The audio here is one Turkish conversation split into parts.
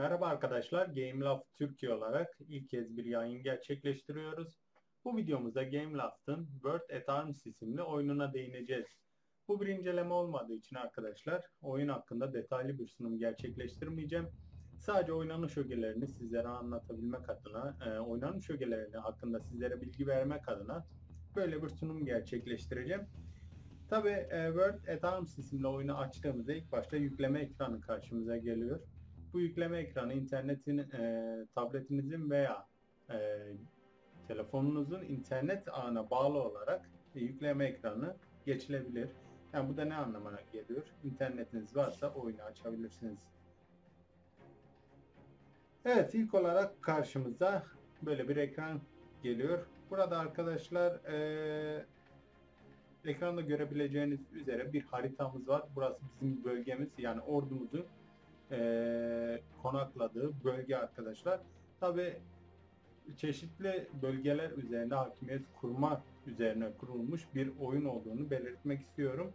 Merhaba arkadaşlar, GameLoft Türkiye olarak ilk kez bir yayın gerçekleştiriyoruz. Bu videomuzda GameLoft'ın World at Arms isimli oyununa değineceğiz. Bu bir inceleme olmadığı için arkadaşlar oyun hakkında detaylı bir sunum gerçekleştirmeyeceğim. Sadece oynanış ögelerini sizlere anlatabilmek adına, e, oynanış ögelerini hakkında sizlere bilgi vermek adına böyle bir sunum gerçekleştireceğim. Tabi e, World at Arms isimli oyunu açtığımızda ilk başta yükleme ekranı karşımıza geliyor. Bu yükleme ekranı internetin, e, tabletinizin veya e, telefonunuzun internet ağına bağlı olarak e, yükleme ekranı geçilebilir. Yani bu da ne anlamına geliyor? İnternetiniz varsa oyunu açabilirsiniz. Evet ilk olarak karşımıza böyle bir ekran geliyor. Burada arkadaşlar e, ekranda görebileceğiniz üzere bir haritamız var. Burası bizim bölgemiz yani ordumuzun e, konakladığı bölge arkadaşlar. Tabi çeşitli bölgeler üzerinde hakimiyet kurma üzerine kurulmuş bir oyun olduğunu belirtmek istiyorum.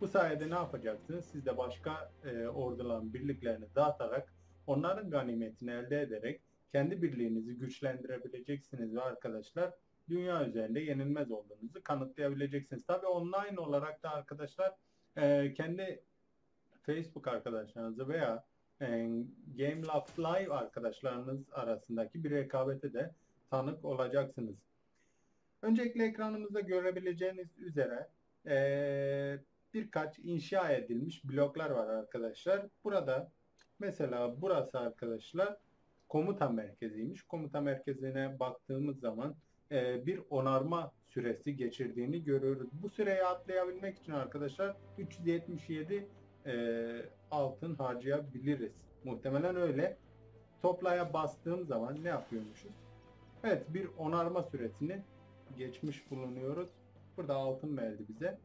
Bu sayede ne yapacaksınız? Siz de başka e, orduların birliklerini dağıtarak onların ganimetini elde ederek kendi birliğinizi güçlendirebileceksiniz ve arkadaşlar dünya üzerinde yenilmez olduğunuzu kanıtlayabileceksiniz. Tabi online olarak da arkadaşlar e, kendi Facebook arkadaşlarınızı veya e, GameLab Live arkadaşlarınız arasındaki bir rekabete de tanık olacaksınız. Öncelikle ekranımızda görebileceğiniz üzere e, birkaç inşa edilmiş bloklar var arkadaşlar. Burada mesela burası arkadaşlar komuta merkeziymiş. Komuta merkezine baktığımız zaman e, bir onarma süresi geçirdiğini görüyoruz. Bu süreyi atlayabilmek için arkadaşlar 377 e, altın harcayabiliriz. Muhtemelen öyle. Toplaya bastığım zaman ne yapıyormuşuz? Evet bir onarma süresini geçmiş bulunuyoruz. Burada altın verdi bize.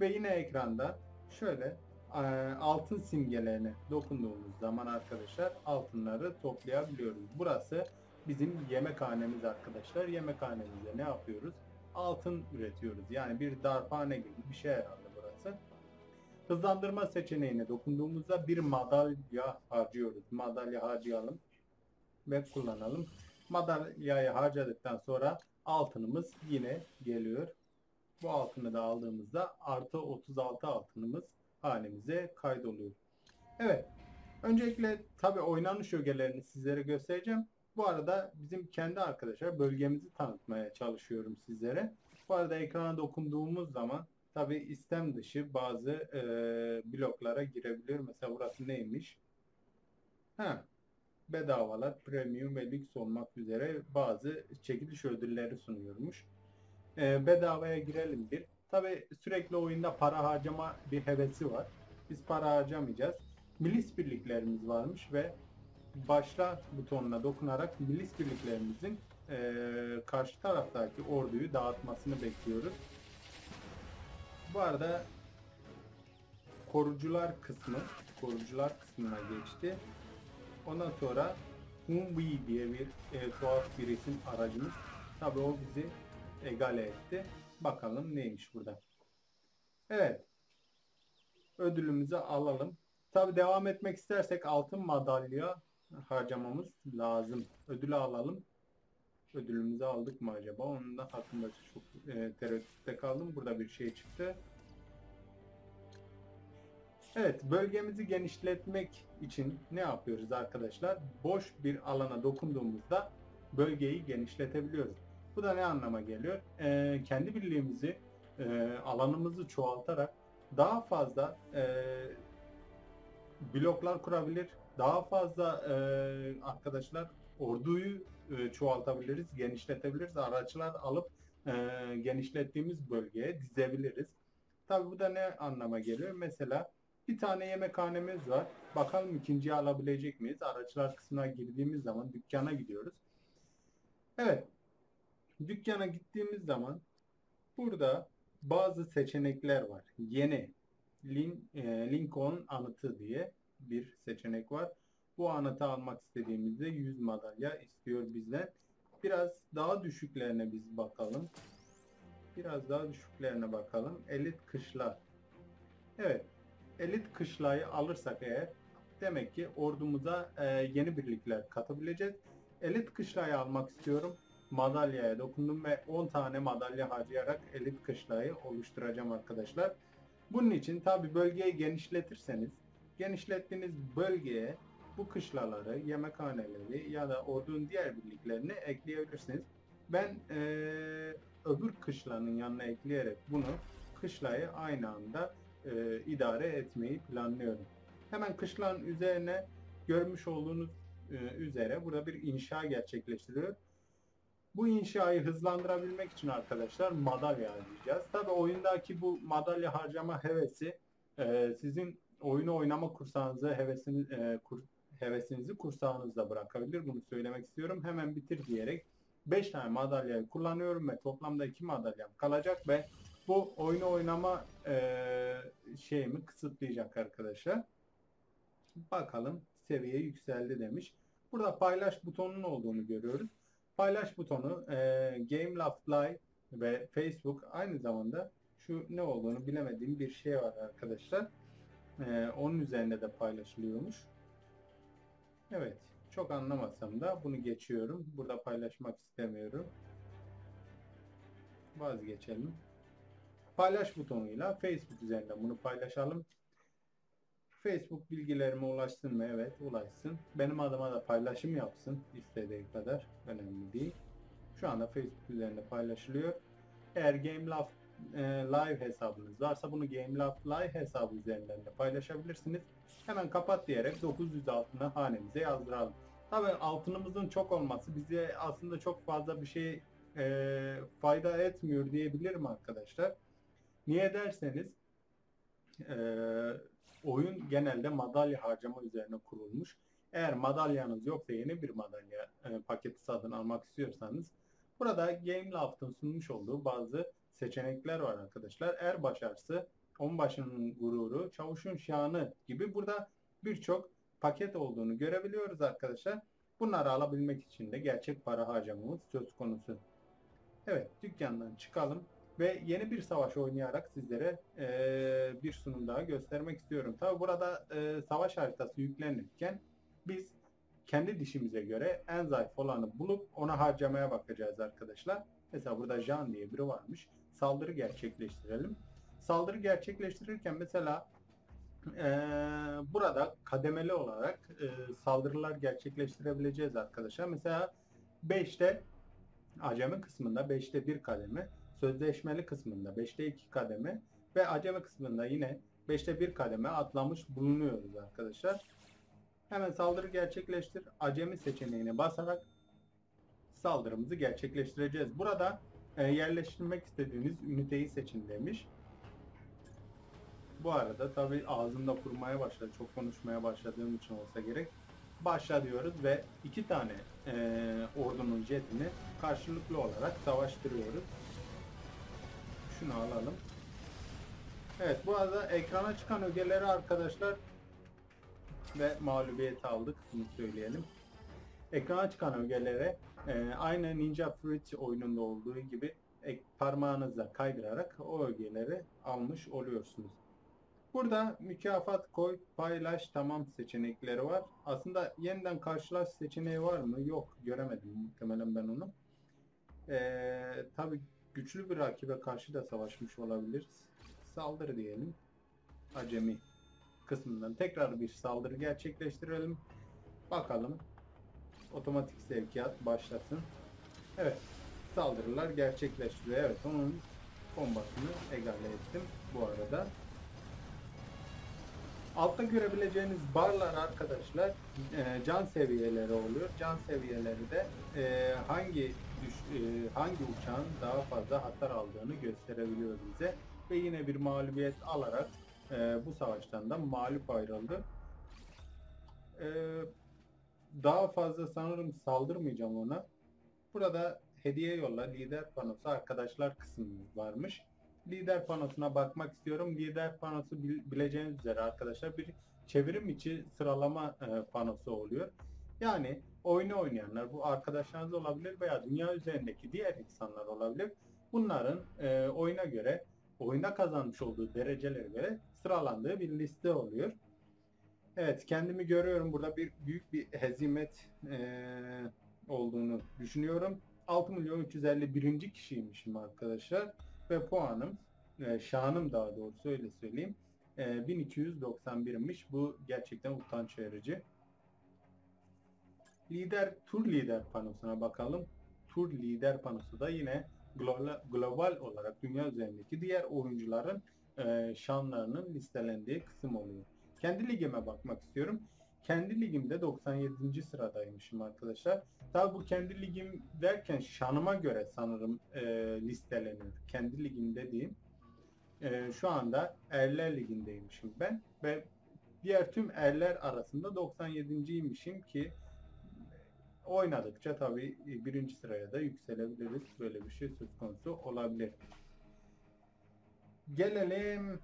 Ve yine ekranda şöyle e, altın simgelerine dokunduğumuz zaman arkadaşlar altınları toplayabiliyoruz. Burası bizim yemekhanemiz arkadaşlar. Yemekhanemizde ne yapıyoruz? Altın üretiyoruz. Yani bir darphane gibi bir şey herhalde burası. Hızlandırma seçeneğine dokunduğumuzda bir madalya harcıyoruz. Madalya harcayalım ve kullanalım. Madalyayı harcadıktan sonra altınımız yine geliyor. Bu altını da aldığımızda artı 36 altınımız hanemize kaydoluyor. Evet. Öncelikle tabi oynanış ögelerini sizlere göstereceğim. Bu arada bizim kendi arkadaşlar bölgemizi tanıtmaya çalışıyorum sizlere. Bu arada ekrana dokunduğumuz zaman tabi istem dışı bazı e, bloklara girebiliyor. Mesela burası neymiş? Ha, bedavalar, premium ve lüks olmak üzere bazı çekiliş ödülleri sunuyormuş. E, bedavaya girelim bir. Tabi sürekli oyunda para harcama bir hevesi var. Biz para harcamayacağız. Milis birliklerimiz varmış ve başla butonuna dokunarak milis birliklerimizin e, karşı taraftaki orduyu dağıtmasını bekliyoruz. Bu arada korucular kısmı, korucular kısmına geçti. Ondan sonra Humvee diye bir e, tuhaf bir isim aracımız. Tabi o bizi egale etti. Bakalım neymiş burada. Evet. Ödülümüzü alalım. Tabi devam etmek istersek altın madalya harcamamız lazım. Ödülü alalım. Ödülümüzü aldık mı acaba? Onun da hakkında çok e, tereddütte kaldım. Burada bir şey çıktı. Evet, bölgemizi genişletmek için ne yapıyoruz arkadaşlar? Boş bir alana dokunduğumuzda bölgeyi genişletebiliyoruz. Bu da ne anlama geliyor? Ee, kendi birliğimizi, e, alanımızı çoğaltarak daha fazla e, bloklar kurabilir, daha fazla e, arkadaşlar orduyu e, çoğaltabiliriz, genişletebiliriz. Araçlar alıp e, genişlettiğimiz bölgeye dizebiliriz. Tabi bu da ne anlama geliyor? Mesela bir tane yemekhanemiz var. Bakalım ikinciyi alabilecek miyiz? Araçlar kısmına girdiğimiz zaman dükkana gidiyoruz. Evet. Dükkana gittiğimiz zaman burada bazı seçenekler var. Yeni e, Lincoln anıtı diye bir seçenek var. Bu anıtı almak istediğimizde 100 madalya istiyor bizden. Biraz daha düşüklerine biz bakalım. Biraz daha düşüklerine bakalım. Elit kışla. Evet. Elit kışlayı alırsak eğer Demek ki ordumuza e, yeni birlikler katabileceğiz. Elit kışlayı almak istiyorum. Madalyaya dokundum ve 10 tane madalya harcayarak elit kışlayı oluşturacağım arkadaşlar. Bunun için tabi bölgeyi genişletirseniz genişlettiğiniz bölgeye bu kışlaları, yemekhaneleri ya da ordunun diğer birliklerini ekleyebilirsiniz. Ben e, öbür kışlanın yanına ekleyerek bunu kışlayı aynı anda e, idare etmeyi planlıyorum. Hemen kışlanın üzerine görmüş olduğunuz e, üzere burada bir inşa gerçekleştiriyor. Bu inşayı hızlandırabilmek için arkadaşlar madalya harcayacağız. Tabi oyundaki bu madalya harcama hevesi e, sizin oyunu oynama kursağınızı hevesini, e, kur, hevesinizi kursağınızda bırakabilir. Bunu söylemek istiyorum. Hemen bitir diyerek 5 tane madalyayı kullanıyorum ve toplamda 2 madalyam kalacak ve bu oyunu oynama e, şeyimi kısıtlayacak arkadaşlar. Bakalım seviye yükseldi demiş. Burada paylaş butonunun olduğunu görüyoruz. Paylaş butonu e, Game Love ve Facebook aynı zamanda şu ne olduğunu bilemediğim bir şey var arkadaşlar. E, onun üzerinde de paylaşılıyormuş. Evet. Çok anlamasam da bunu geçiyorum. Burada paylaşmak istemiyorum. Vazgeçelim. Paylaş butonuyla Facebook üzerinden bunu paylaşalım. Facebook bilgilerime ulaşsın mı? Evet ulaşsın. Benim adıma da paylaşım yapsın istediği kadar. Önemli değil. Şu anda Facebook üzerinde paylaşılıyor. Eğer GameLove e, Live hesabınız varsa bunu GameLove Live hesabı üzerinden de paylaşabilirsiniz. Hemen kapat diyerek 900 altına hanemize yazdıralım. Tabii altınımızın çok olması bize aslında çok fazla bir şey e, fayda etmiyor diyebilirim arkadaşlar. Niye derseniz e, oyun genelde madalya harcama üzerine kurulmuş. Eğer madalyanız yoksa yeni bir madalya e, paketi satın almak istiyorsanız burada GameLoft'un sunmuş olduğu bazı seçenekler var arkadaşlar. Er başarısı, onbaşının gururu, çavuşun şanı gibi burada birçok paket olduğunu görebiliyoruz arkadaşlar. Bunları alabilmek için de gerçek para harcamamız söz konusu. Evet dükkandan çıkalım ve yeni bir savaş oynayarak sizlere e, bir sunum daha göstermek istiyorum. Tabi burada e, savaş haritası yüklenirken biz kendi dişimize göre en zayıf olanı bulup ona harcamaya bakacağız arkadaşlar. Mesela burada Jan diye biri varmış. Saldırı gerçekleştirelim. Saldırı gerçekleştirirken mesela e, burada kademeli olarak e, saldırılar gerçekleştirebileceğiz arkadaşlar. Mesela 5'te acemi kısmında 5'te 1 kademe, sözleşmeli kısmında 5'te 2 kademe ve acemi kısmında yine 5'te 1 kademe atlamış bulunuyoruz arkadaşlar. Hemen saldırı gerçekleştir. Acemi seçeneğine basarak saldırımızı gerçekleştireceğiz. Burada yerleştirmek istediğiniz üniteyi seçin demiş. Bu arada tabi ağzımda kurmaya başladı. Çok konuşmaya başladığım için olsa gerek. Başla diyoruz ve iki tane e, ordunun jetini karşılıklı olarak savaştırıyoruz. Şunu alalım. Evet bu arada ekrana çıkan ögeleri arkadaşlar ve mağlubiyeti aldık. Bunu söyleyelim. Ekrana çıkan ögelere e, aynı Ninja Fruit oyununda olduğu gibi ek, parmağınızla kaydırarak o ögeleri almış oluyorsunuz. Burada mükafat koy, paylaş, tamam seçenekleri var. Aslında yeniden karşılaş seçeneği var mı? Yok, göremedim muhtemelen ben onu. Ee, Tabi güçlü bir rakibe karşı da savaşmış olabiliriz. Saldırı diyelim. Acemi kısmından tekrar bir saldırı gerçekleştirelim. Bakalım. Otomatik sevkiyat başlasın. Evet. Saldırılar gerçekleştiriyor. Evet onun bombasını egale ettim bu arada. Altta görebileceğiniz barlar arkadaşlar e, can seviyeleri oluyor. Can seviyeleri de e, hangi düş, e, hangi uçağın daha fazla hasar aldığını gösterebiliyor bize. Ve yine bir mağlubiyet alarak e, bu savaştan da mağlup ayrıldı. E, daha fazla sanırım saldırmayacağım ona. Burada hediye yolla lider panosu arkadaşlar kısmı varmış lider panosuna bakmak istiyorum. Lider panosu bileceğiniz üzere arkadaşlar bir çevirim içi sıralama e, panosu oluyor. Yani oyunu oynayanlar bu arkadaşlarınız olabilir veya dünya üzerindeki diğer insanlar olabilir. Bunların e, oyuna göre oyuna kazanmış olduğu derecelere göre sıralandığı bir liste oluyor. Evet kendimi görüyorum burada bir büyük bir hezimet eee, olduğunu düşünüyorum. 6 milyon 351. kişiymişim arkadaşlar ve puanım e, şanım daha doğrusu öyle söyleyeyim e, 1291'miş. Bu gerçekten utanç verici. Lider tur lider panosuna bakalım. Tur lider panosu da yine global olarak dünya üzerindeki diğer oyuncuların e, şanlarının listelendiği kısım oluyor. Kendi ligime bakmak istiyorum. Kendi ligimde 97. sıradaymışım arkadaşlar. Tabi bu kendi ligim derken şanıma göre sanırım e, listeleniyor. Kendi ligim dediğim. E, şu anda Erler Ligi'ndeymişim ben ve diğer tüm erler arasında 97.ymişim ki oynadıkça tabi birinci sıraya da yükselebiliriz. Böyle bir şey söz konusu olabilir. Gelelim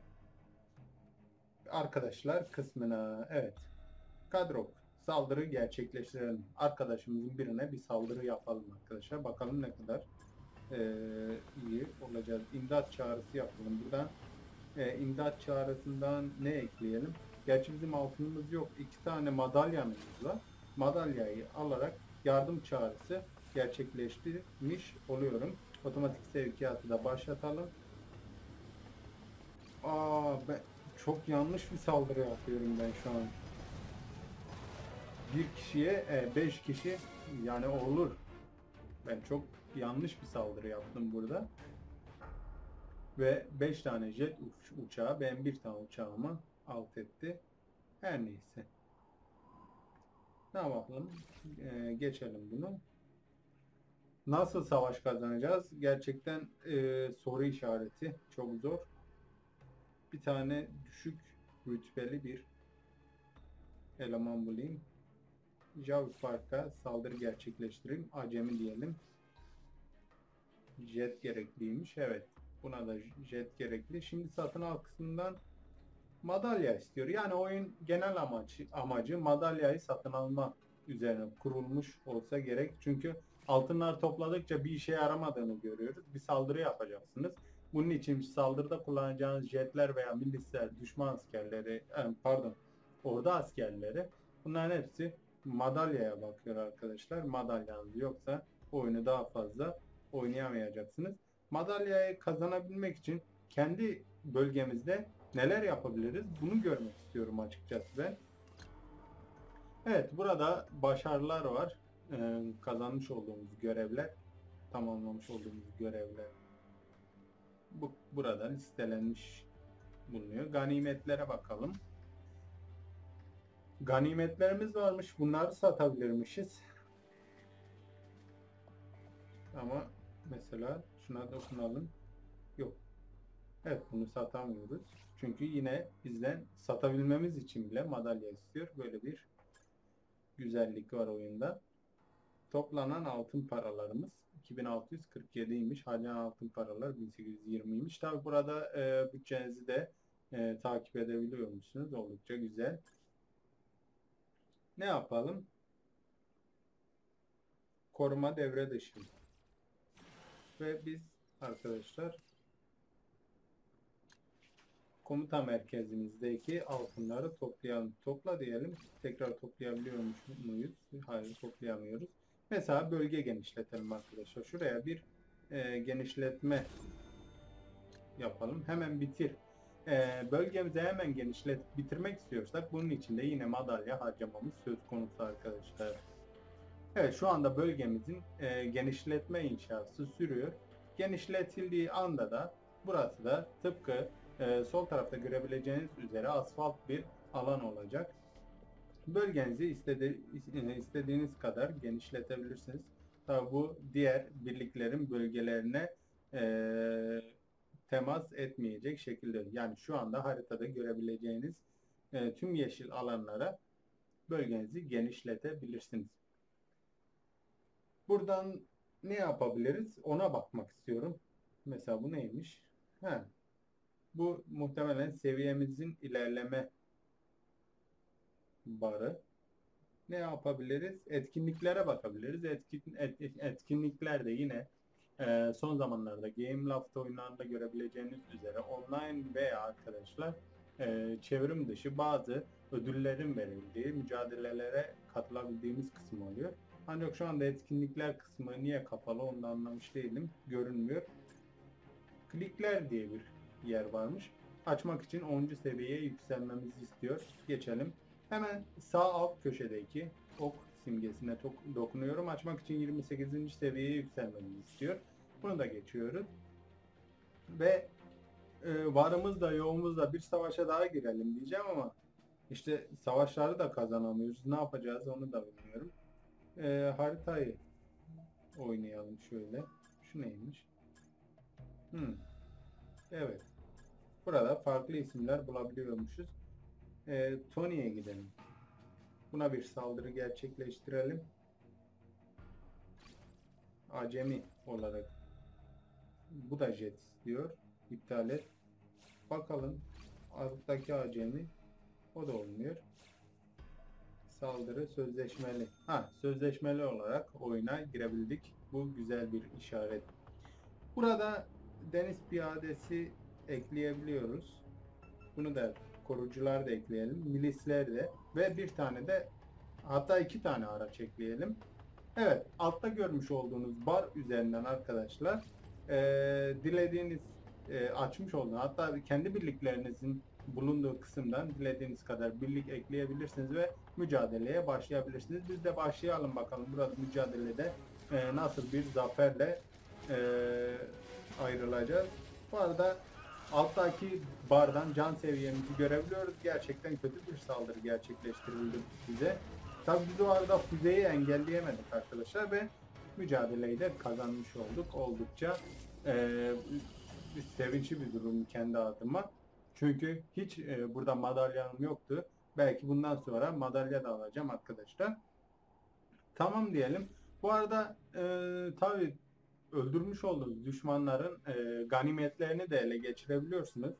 arkadaşlar kısmına. Evet. Kadro saldırı gerçekleştirelim. Arkadaşımızın birine bir saldırı yapalım arkadaşlar. Bakalım ne kadar e, iyi olacağız. İmdat çağrısı yapalım. Buradan e, imdat çağrısından ne ekleyelim? Gerçi bizim altınımız yok. İki tane madalyamız var. Madalyayı alarak yardım çağrısı gerçekleştirmiş oluyorum. Otomatik sevkiyatı da başlatalım. Aa ben çok yanlış bir saldırı yapıyorum ben şu an. Bir kişiye 5 kişi yani olur. Ben çok yanlış bir saldırı yaptım burada. Ve 5 tane jet uç, uçağı ben bir tane uçağımı alt etti. Her neyse. Ne yapalım? Ee, geçelim bunu. Nasıl savaş kazanacağız? Gerçekten e, soru işareti. Çok zor. Bir tane düşük rütbeli bir eleman bulayım. Javi Park'a saldırı gerçekleştireyim. Acemi diyelim. Jet gerekliymiş. Evet. Buna da jet gerekli. Şimdi satın al kısmından madalya istiyor. Yani oyun genel amacı, amacı madalyayı satın alma üzerine kurulmuş olsa gerek. Çünkü altınlar topladıkça bir işe yaramadığını görüyoruz. Bir saldırı yapacaksınız. Bunun için saldırıda kullanacağınız jetler veya milisler, düşman askerleri, pardon, orada askerleri bunların hepsi madalyaya bakıyor arkadaşlar. Madalyanız yoksa oyunu daha fazla oynayamayacaksınız. Madalyayı kazanabilmek için kendi bölgemizde neler yapabiliriz? Bunu görmek istiyorum açıkçası ben. Evet burada başarılar var. Ee, kazanmış olduğumuz görevler, tamamlamış olduğumuz görevler bu burada listelenmiş bulunuyor. Ganimetlere bakalım. Ganimetlerimiz varmış. Bunları satabilirmişiz. Ama mesela şuna dokunalım. Yok. Evet bunu satamıyoruz. Çünkü yine bizden satabilmemiz için bile madalya istiyor. Böyle bir güzellik var oyunda. Toplanan altın paralarımız 2647'ymiş. Halen altın paralar 1820'ymiş. Tabi burada e, bütçenizi de e, takip edebiliyor musunuz? Oldukça güzel. Ne yapalım? Koruma devre dışı. Ve biz arkadaşlar komuta merkezimizdeki altınları toplayalım. Topla diyelim. Tekrar toplayabiliyor muyuz? Hayır toplayamıyoruz. Mesela bölge genişletelim arkadaşlar. Şuraya bir e, genişletme yapalım. Hemen bitir. E, bölgemizi hemen genişlet bitirmek istiyorsak bunun için de yine madalya harcamamız söz konusu arkadaşlar. Evet şu anda bölgemizin e, genişletme inşası sürüyor. Genişletildiği anda da burası da tıpkı e, sol tarafta görebileceğiniz üzere asfalt bir alan olacak. Bölgenizi istedi, istediğiniz kadar genişletebilirsiniz. Tabi bu diğer birliklerin bölgelerine e, temas etmeyecek şekilde. Yani şu anda haritada görebileceğiniz e, tüm yeşil alanlara bölgenizi genişletebilirsiniz. Buradan ne yapabiliriz? Ona bakmak istiyorum. Mesela bu neymiş? He. Bu muhtemelen seviyemizin ilerleme barı. Ne yapabiliriz? Etkinliklere bakabiliriz. Etkin, et, etkinlikler de yine e, son zamanlarda Game Loft oyunlarında görebileceğiniz üzere online veya arkadaşlar e, çevrim dışı bazı ödüllerin verildiği mücadelelere katılabildiğimiz kısım oluyor. Ancak şu anda etkinlikler kısmı niye kapalı onu da anlamış değilim. Görünmüyor. Klikler diye bir yer varmış. Açmak için 10. seviyeye yükselmemizi istiyor. Geçelim. Hemen sağ alt köşedeki ok simgesine dokunuyorum. Açmak için 28. seviyeye yükselmemizi istiyor. Bunu da geçiyoruz. Ve e, varımızla yoğumuzla bir savaşa daha girelim diyeceğim ama işte savaşları da kazanamıyoruz. Ne yapacağız onu da bilmiyorum. E, haritayı oynayalım şöyle. Şu neymiş? Hmm. Evet. Burada farklı isimler bulabiliyormuşuz. E, Tony'ye gidelim. Buna bir saldırı gerçekleştirelim. Acemi olarak. Bu da jet istiyor. İptal et. Bakalım. Alttaki acemi. O da olmuyor. Saldırı sözleşmeli. Ha, sözleşmeli olarak oyuna girebildik. Bu güzel bir işaret. Burada deniz piyadesi ekleyebiliyoruz. Bunu da korucular da ekleyelim. Milisler de ve bir tane de hatta iki tane araç ekleyelim. Evet, altta görmüş olduğunuz bar üzerinden arkadaşlar eee, dilediğiniz eee, açmış olduğunuz hatta kendi birliklerinizin bulunduğu kısımdan dilediğiniz kadar birlik ekleyebilirsiniz ve mücadeleye başlayabilirsiniz. Biz de başlayalım bakalım burada mücadelede eee, nasıl bir zaferle eee, ayrılacağız. Bu arada alttaki bardan can seviyemizi görebiliyoruz. Gerçekten kötü bir saldırı gerçekleştirildi bize. Tabi biz o arada füzeyi engelleyemedik arkadaşlar ve mücadeleyi de kazanmış olduk. Oldukça eee sevinçli bir durum kendi adıma. Çünkü hiç eee, burada madalyam yoktu. Belki bundan sonra madalya da alacağım arkadaşlar. Tamam diyelim. Bu arada eee tabi öldürmüş olduğunuz düşmanların eee, ganimetlerini de ele geçirebiliyorsunuz.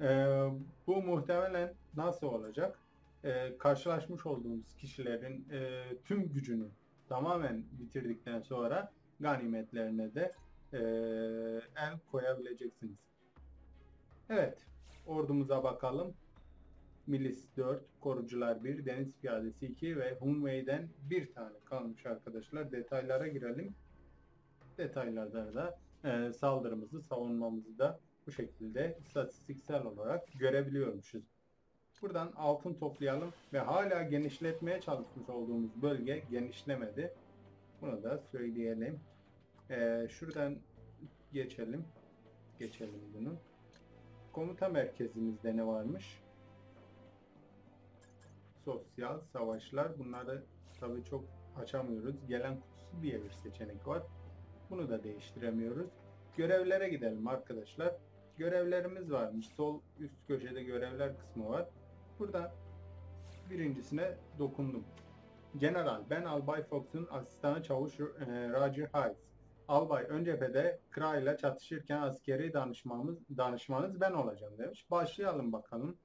Eee, bu muhtemelen nasıl olacak? Eee, karşılaşmış olduğunuz kişilerin eee, tüm gücünü tamamen bitirdikten sonra ganimetlerine de eee, el koyabileceksiniz. Evet, ordumuza bakalım. Milis 4, korucular 1, deniz piyadesi 2 ve Hunway'den bir tane kalmış arkadaşlar. Detaylara girelim. Detaylarda da e, saldırımızı, savunmamızı da bu şekilde istatistiksel olarak görebiliyormuşuz. Buradan altın toplayalım ve hala genişletmeye çalışmış olduğumuz bölge genişlemedi. Bunu da söyleyelim. E, şuradan geçelim. Geçelim bunu. Komuta merkezimizde ne varmış? Sosyal savaşlar. Bunları tabii çok açamıyoruz. Gelen kutusu diye bir seçenek var. Bunu da değiştiremiyoruz. Görevlere gidelim arkadaşlar. Görevlerimiz varmış. Sol üst köşede görevler kısmı var. Burada birincisine dokundum. General, ben Albay Fox'un asistanı çavuş e, Roger Hayes. Albay ön cephede Kra ile çatışırken askeri danışmamız, danışmanız ben olacağım demiş. Başlayalım bakalım.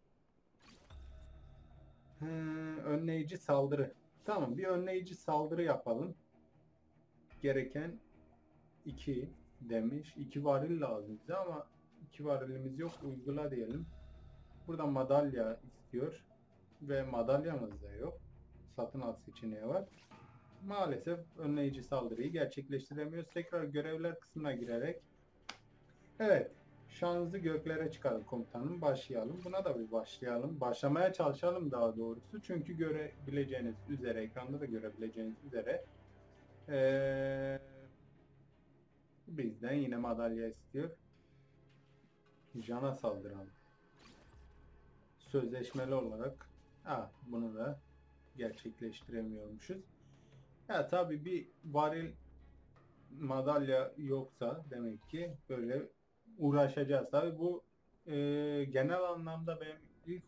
Hmm, önleyici saldırı. Tamam bir önleyici saldırı yapalım. Gereken 2 demiş. 2 varil lazım bize ama 2 varilimiz yok. Uygula diyelim. Burada madalya istiyor. Ve madalyamız da yok. Satın al seçeneği var. Maalesef önleyici saldırıyı gerçekleştiremiyoruz. Tekrar görevler kısmına girerek Evet. Şanınızı göklere çıkarın komutanım. Başlayalım. Buna da bir başlayalım. Başlamaya çalışalım daha doğrusu. Çünkü görebileceğiniz üzere, ekranda da görebileceğiniz üzere ee, bizden yine madalya istiyor. Jana saldıralım. Sözleşmeli olarak ha, bunu da gerçekleştiremiyormuşuz. Ya tabii bir varil madalya yoksa demek ki böyle uğraşacağız. Tabii bu e, genel anlamda benim ilk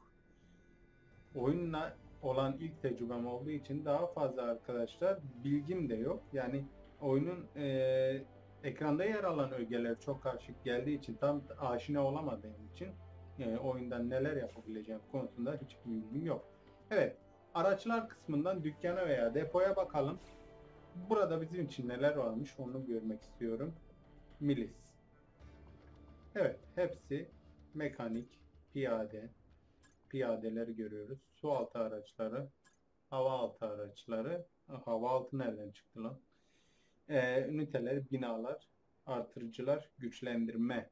oyunla olan ilk tecrübem olduğu için daha fazla arkadaşlar bilgim de yok. Yani oyunun e, ekranda yer alan ögeler çok karışık geldiği için tam aşina olamadığım için e, oyundan neler yapabileceğim konusunda hiçbir bilgim yok. Evet, araçlar kısmından dükkana veya depoya bakalım. Burada bizim için neler varmış onu görmek istiyorum. Milis. Evet, hepsi mekanik, piyade, piyadeleri görüyoruz. Su altı araçları, hava altı araçları. Ha, Hava altı nereden çıktı lan? Ee, üniteler, binalar, artırıcılar, güçlendirme.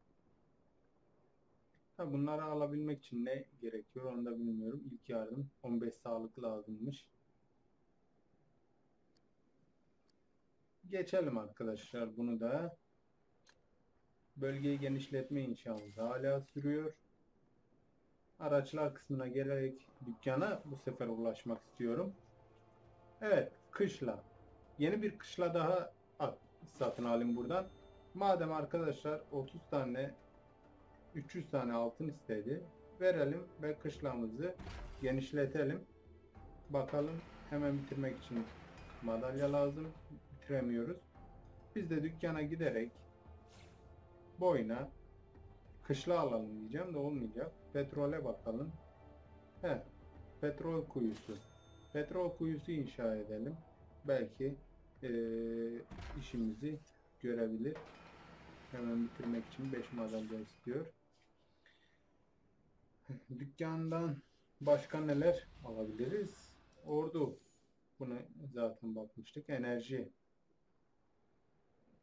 Ha, bunları alabilmek için ne gerekiyor onu da bilmiyorum. İlk yardım 15 sağlık lazımmış. Geçelim arkadaşlar bunu da. Bölgeyi genişletme inşamız hala sürüyor. Araçlar kısmına gelerek dükkana bu sefer ulaşmak istiyorum. Evet, kışla. Yeni bir kışla daha satın alayım buradan. Madem arkadaşlar 30 tane 300 tane altın istedi. Verelim ve kışlamızı genişletelim. Bakalım hemen bitirmek için madalya lazım. Bitiremiyoruz. Biz de dükkana giderek boyuna kışla alalım diyeceğim de olmayacak. Petrole bakalım. He, petrol kuyusu. Petrol kuyusu inşa edelim. Belki eee, işimizi görebilir. Hemen bitirmek için 5 madalya istiyor. Dükkandan başka neler alabiliriz? Ordu. Buna zaten bakmıştık. Enerji.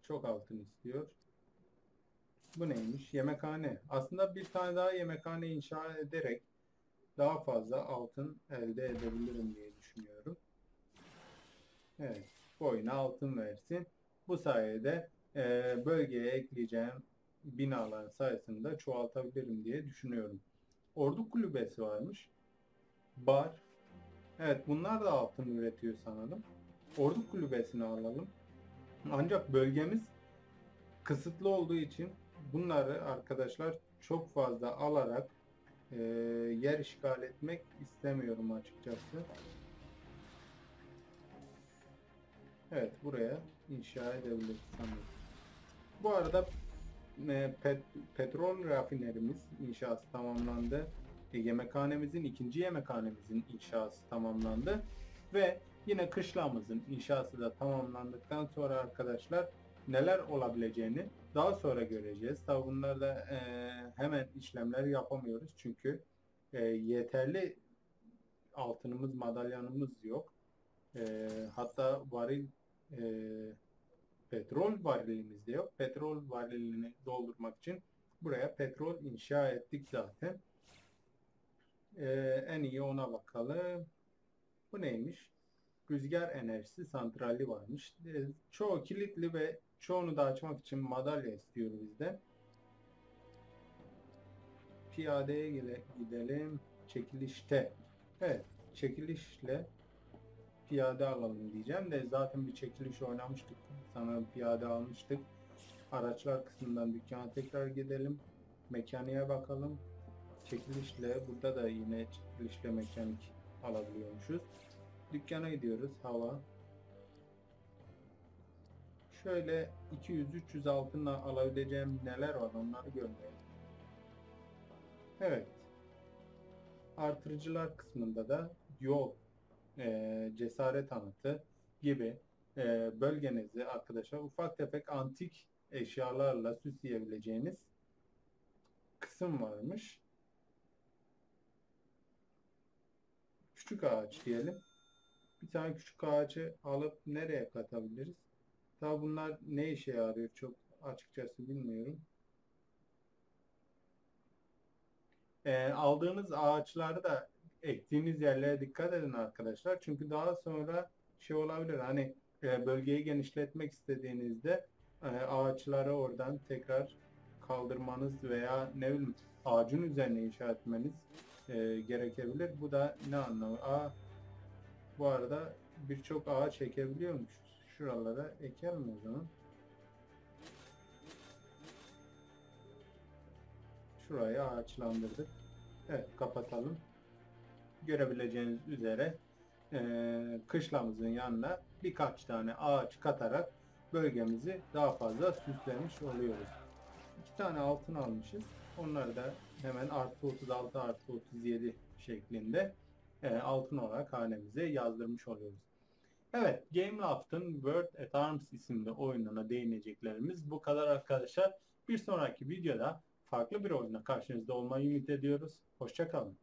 Çok altın istiyor. Bu neymiş? Yemekhane. Aslında bir tane daha yemekhane inşa ederek daha fazla altın elde edebilirim diye düşünüyorum. Evet. Boyuna altın versin. Bu sayede e, bölgeye ekleyeceğim binaların sayısını da çoğaltabilirim diye düşünüyorum. Ordu kulübesi varmış. Bar. Evet bunlar da altın üretiyor sanırım. Ordu kulübesini alalım. Ancak bölgemiz kısıtlı olduğu için bunları arkadaşlar çok fazla alarak e, yer işgal etmek istemiyorum açıkçası. Evet buraya inşa edebiliriz sanırım. Bu arada e, pet- petrol rafinerimiz inşası tamamlandı. E, yemekhanemizin ikinci yemekhanemizin inşası tamamlandı ve yine kışlamızın inşası da tamamlandıktan sonra arkadaşlar neler olabileceğini daha sonra göreceğiz. Tabi bunlarda e, hemen işlemler yapamıyoruz çünkü e, yeterli altınımız, madalyanımız yok. E, hatta varil e, petrol varilimiz de yok. Petrol varilini doldurmak için buraya petrol inşa ettik zaten. Ee, en iyi ona bakalım. Bu neymiş? Rüzgar enerjisi santrali varmış. Ee, çoğu kilitli ve çoğunu da açmak için madalya istiyor bizde. Piyadeye gidelim. Çekilişte. Evet, çekilişle piyade alalım diyeceğim de zaten bir çekiliş oynamıştık. Sanırım piyade almıştık. Araçlar kısmından dükkana tekrar gidelim. Mekaniğe bakalım. Çekilişle burada da yine çekilişle mekanik alabiliyormuşuz. Dükkana gidiyoruz. Hava. Şöyle 200-300 altınla alabileceğim neler var onları görmeyelim. Evet. Artırıcılar kısmında da yol, e, cesaret anıtı gibi e, bölgenizi arkadaşlar ufak tefek antik eşyalarla süsleyebileceğiniz kısım varmış. Küçük ağaç diyelim. Bir tane küçük ağacı alıp nereye katabiliriz? Tabi bunlar ne işe yarıyor çok açıkçası bilmiyorum. E, aldığınız ağaçları da ektiğiniz yerlere dikkat edin arkadaşlar. Çünkü daha sonra şey olabilir hani e, bölgeyi genişletmek istediğinizde e, ağaçları oradan tekrar kaldırmanız veya ne bileyim ağacın üzerine inşa etmeniz e, gerekebilir. Bu da ne anlamı? Aa, bu arada birçok ağaç ekebiliyormuşuz. Şuralara ekelim o zaman. Şurayı ağaçlandırdık. Evet kapatalım. Görebileceğiniz üzere eee kışlamızın yanına birkaç tane ağaç katarak bölgemizi daha fazla süslemiş oluyoruz. İki tane altın almışız. Onları da hemen artı 36 artı 37 şeklinde eee, altın olarak hanemize yazdırmış oluyoruz. Evet, Gameloft'ın World at Arms isimli oyununa değineceklerimiz bu kadar arkadaşlar. Bir sonraki videoda farklı bir oyunla karşınızda olmayı ümit ediyoruz. Hoşçakalın.